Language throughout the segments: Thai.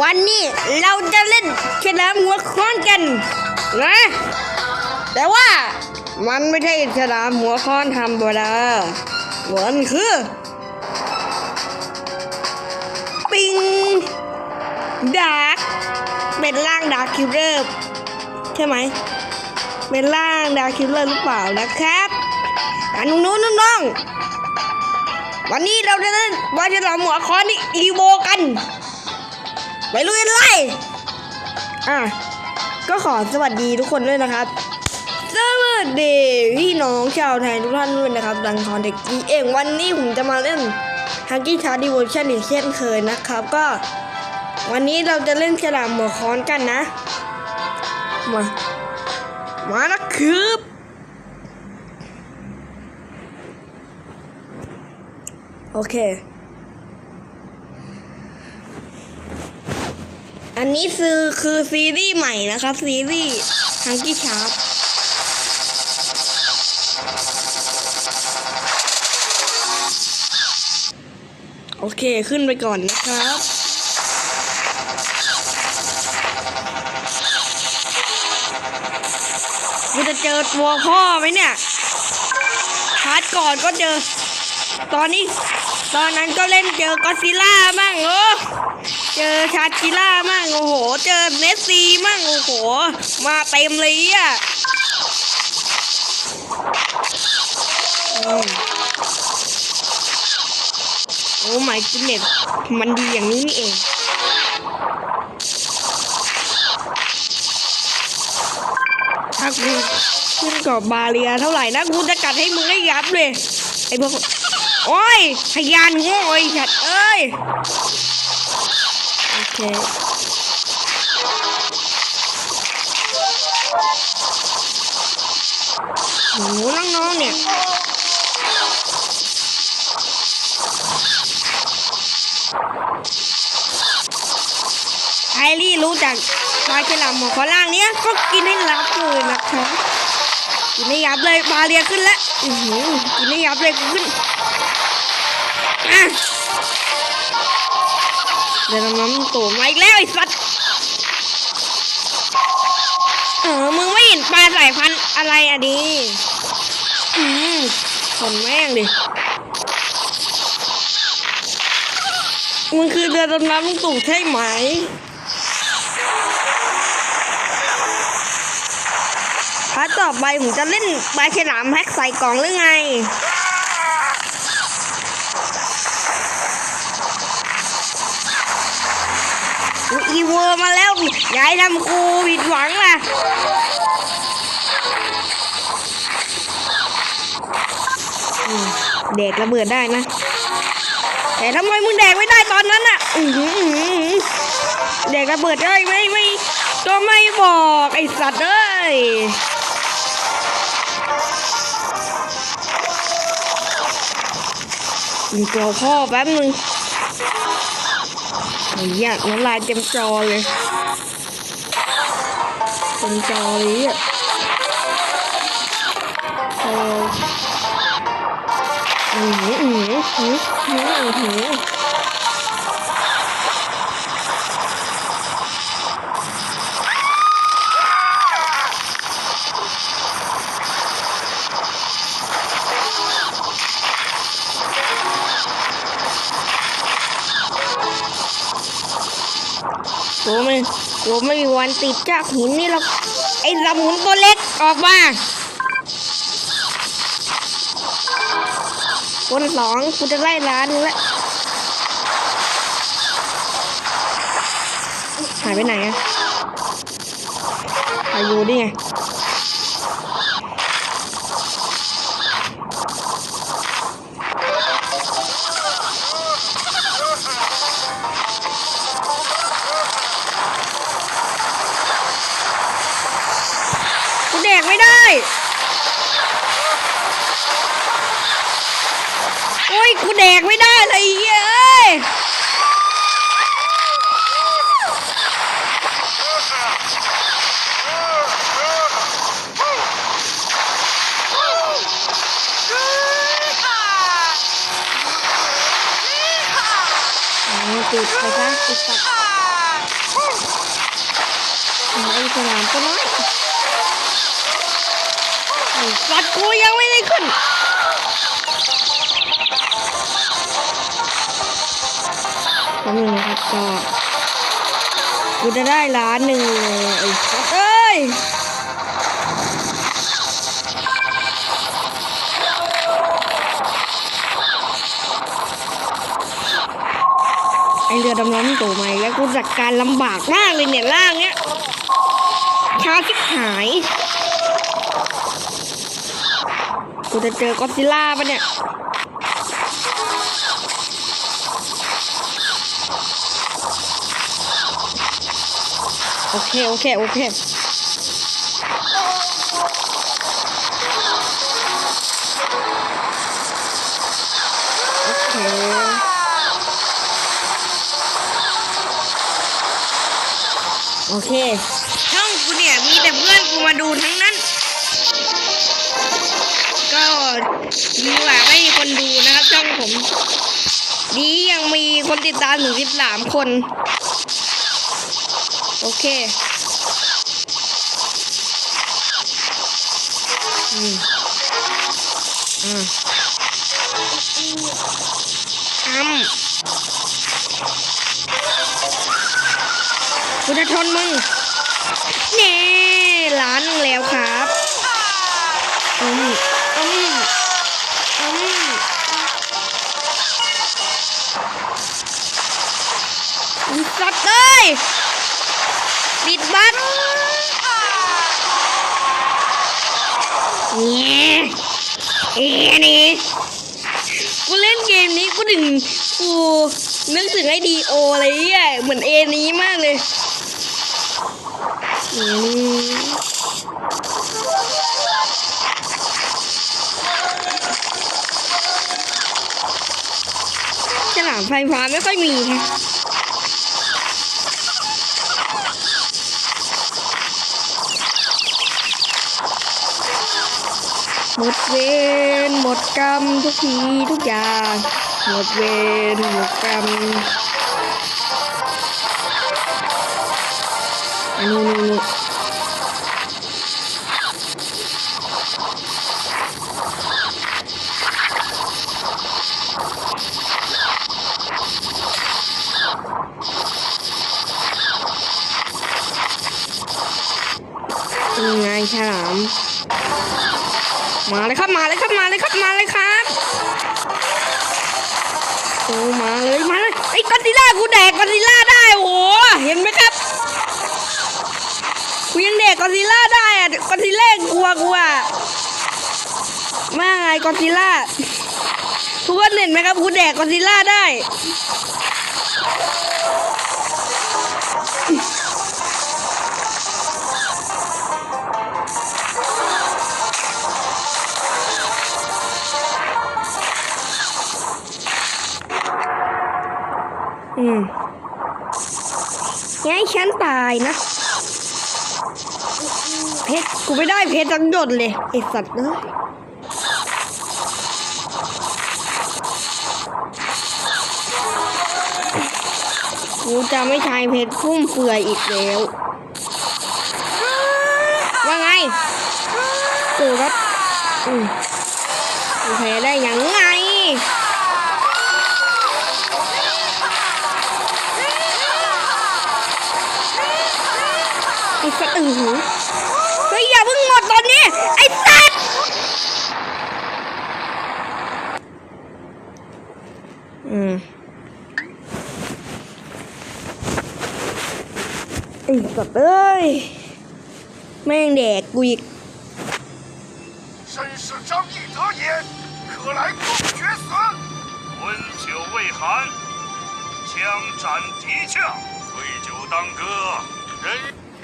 วันนี้เราจะเล่นฉลามหัวค้อนกันนะแต่ว่ามันไม่ใช่ฉลามหัวค้อนธรรมดามันคือ ปิงดาร์กเป็นร่างดาร์คคิวเลอร์ใช่ไหม เป็นร่างดาร์คคิวเลอร์หรือเปล่านะครับอันนู้นน้องๆวันนี้เราจะเล่นวาฉลามหัวค้อนนี่อีโวกัน ไปลุยกันเลยอะก็ขอสวัสดีทุกคนด้วยนะครับ สวัสดีพี่น้องชาวไทยทุกท่านด้วยนะครับ ดังคอนเด็กดีเองวันนี้ผมจะมาเล่นฮังกี้ชาร์ดิวชั่นอีกเช่นเคยนะครับ ก็ วันนี้เราจะเล่นฉลามหัวค้อนกันนะ มา มานะคืบโอเค อันนี้คือคือซีรีส์ใหม่นะครับ ซีรีส์ฮังกี้ชาร์ปโอเคขึ้นไปก่อนนะครับกูจะเจอตัวพ่อไหมเนี่ยพาร์ทก่อนก็เจอ ตอนนี้ ตอนนั้นก็เล่นเจอกอซิล่ามั่งโอ้ เจอชาจิล่ามั่งโอ้โห เจอเนสซี่มั่งโอ้โห มาเต็มเลยอะอืมโอ้ไม่กิเน็ตมันดีอย่างนี้นี่เองถ้ากูขึ้นกับบาเรียเท่าไหร่นะกูจะกัดให้มึงได้ยับเลยไอ้พวกโอ้ยพยานโง่ไอ้ฉัดเอ้ย เคโหน้องๆเนี่ยไอรี่รู้จักปลาฉลามหัวขอล่างเนี้ยก็กินให้รับเลยนะคะกินให้ยับเลยบาเรียขึ้นแล้วอือหือกินให้ยับเลยขึ้นอะ เดี๋ยวน้ำตัวมาอีกแล้วไอ้สัตว์เออมึงไม่เห็นปลาสายพันธุ์อะไรอะดิอืมคนแม่งดิมึงคือเรือดำน้ำลุงตู่ใช่ไหมพาร์ทต่อไปผมจะเล่นปลาฉลามแพ็กใส่กล่องหรือไง วมาแล้วยาให้ทำครูผิดหวังล่ะอืมเด็กระเบิดได้นะ แต่ทำไมมึงแดกไม่ได้ตอนนั้นอะอื้อหืออื้อหือเด็กระเบิดได้ไหมไม่ก็ไม่บอกไอสัตว์เอ้ยมีตัวพ่อแป๊บนึง อ้เหี้ยน้ำลายเต็มจอเลยเต็มจอเลยอะโอ้อือหืออืมอืมอืม มันตัวไม่มีวันติดจากหินนี่หรอกไอ้ลำหุนตัวเล็กออกมาคนสองกูจะไล่ร้านนึงละหายไปไหนอะหายอยู่ดิไง กูแดกไม่ได้เลยเยเอ้ยติดไปซะติดตัดไอ้สนามก็น้อยไอ้สัตว์กูยังไม่ได้ขึ้น ก็มีนะครับก็กูจะได้ล้านหนึ่งเลยไอ้สัตว์เอ้ยไอเรือดำน้ำตัวใหม่แล้วกูจัดการลำบากมากเลยเนี่ยล่างเนี้ยช้าชิบหาย กูจะเจอกอซิลล่าปะเนี่ย อเค โอเค โอเค โอเคโอเคช่องกูเนี่ยมีแต่เพื่อนกูมาดูทั้งนั้น ก็ดีกว่าไม่มีคนดูนะครับช่องผม ดียังมีคนติดตามถึงสิบสามคน โอเคอืมอ่าอ้ำกูจะทนมึงเน่ล้านนึงแล้วครับอืมอืมอืมอีสัตว์เลย ติดบั๊กเนี่ยเอ็นี่กูเล่นเกมนี้กูถึงกูนึกถึงไอ้ดีโออะไรเงี้ยเหมือนเอนี้มากเลยอืมฉลามไฟฟ้าไม่ค่อยมีฮะ เวรหมดกรรมทุกทีทุกอย่าง หมดเวรหมดกรรมอันนี้นี่นี่นี่ไงฉลาม มาเลยครับมาเลยครับมาเลยครับมาเลยครับโอ้มาเลยมาเลยไอ้กอดซิล่ากูแดกกอดซิล่าได้โอ้โหเห็นไหมครับกูยังแดกกอดซิล่าได้อะกอดซิลล่ากลัวกูอะมาไงกอดซิล่าทุกคนเห็นไหมครับกูแดกกอดซิล่าได้ อืมงั้นฉันตายนะ เพชรกูไม่ได้เพชรจังหยดเลยไอสัตว์เอ้ยกูจะไม่ใช้เพชรฟุ่มเฟือยอีกแล้วว่าไงกูรับอืมกูแพ้ได้ยังไง อ้สัตว์เออหือเฮ้ยอย่าเพิ่งหมดตอนนี้ ไอ้สัตว์อืมไอ้สัตว์เอ้ย แม่งแดกกูอีก 绅士张翼德也，可来共决死。温酒未寒，枪斩敌将，对酒当歌，人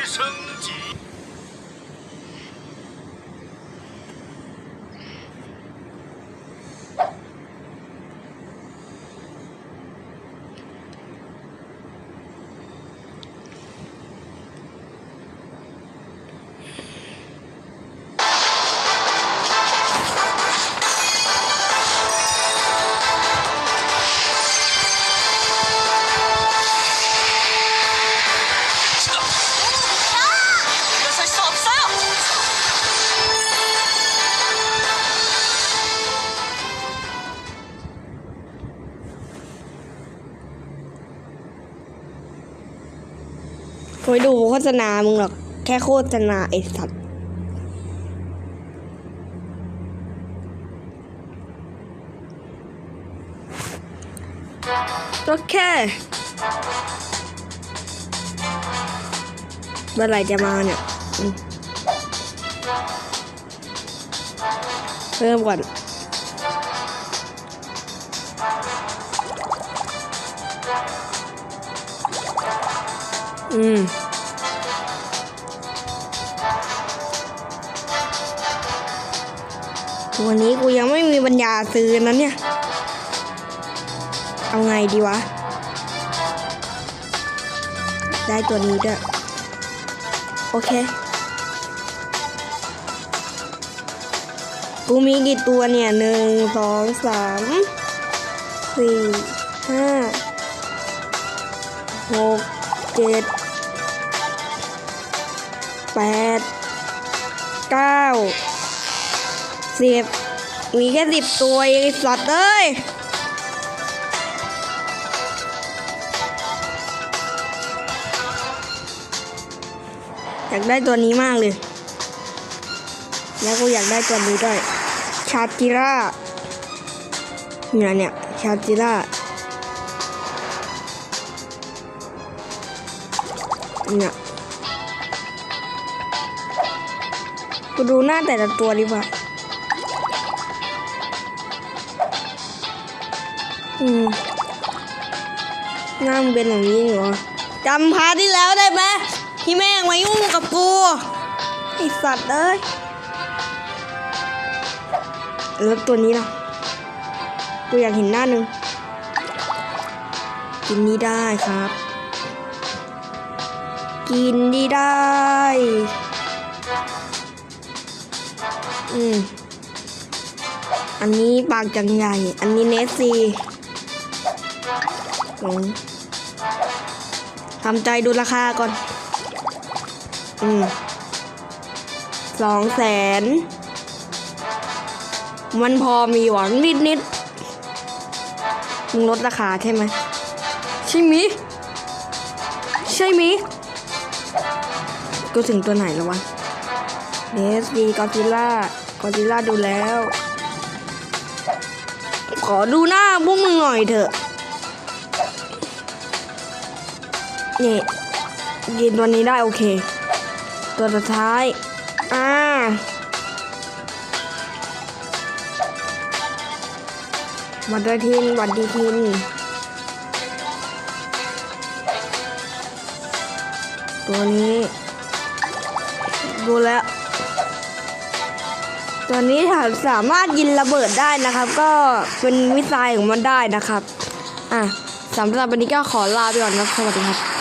升级 ไม่ดูโฆษณา มึงหรอก แค่โฆษณาไอสัตว์ โอเคเมื่อไรจะมาเนี่ยเพิ่มก่อนอืม วันี้กูยังไม่มีปัญญาซื้อนะเนี่ย เอาไงดีวะ ได้ตัวนี้ด้วย โอเค กูมีกี่ตัวเนี่ยหนึ่งสองสามสี่ห้าหกเจ็ด สิบมีแค่สิบตัวเองไอ้สัตว์เอ้ยอยากได้ตัวนี้มากเลย แล้วกูอยากได้ตัวนี้ด้วย ชาจิร่าเนี่ยเนี่ย ชาจิร่าเนี่ยกูดูหน้าแต่ละตัวดีกว่า อืมหน้ามึงเป็นอย่างนี้เหรอจำพาที่แล้วได้ไหมที่แม่งมายุ่งกับกูไอสัตว์เอ้ยแล้วตัวนี้ล่ะกูอยากเห็นหน้าหนึ่งกินนี้ได้ครับ กินดีได้ อืมอันนี้ปากจังใหญ่ อันนี้เนสซี สองทำใจดูราคาก่อน อืมสองแสน มันพอมีหวังนิดนิดมึงลดราคาใช่ไหม ใช่มิ ใช่มิ กูถึงตัวไหนแล้ววะเนสดีกอจิล่ากอจิล่าดูแล้ว ขอดูหน้าพวกมึงหน่อยเถอะ นี่กินตัวนี้ได้โอเค ตัวสุดท้าย อ่า วัดดทิน วัดดีทิน ตัวนี้ดูแล้ว ตัวนี้สามารถยินระเบิดได้นะครับ ก็เป็นวิสัยของมันได้นะครับ อะสำหรับวันนี้ก็ขอลาไปก่อนนะสวัสดีครับ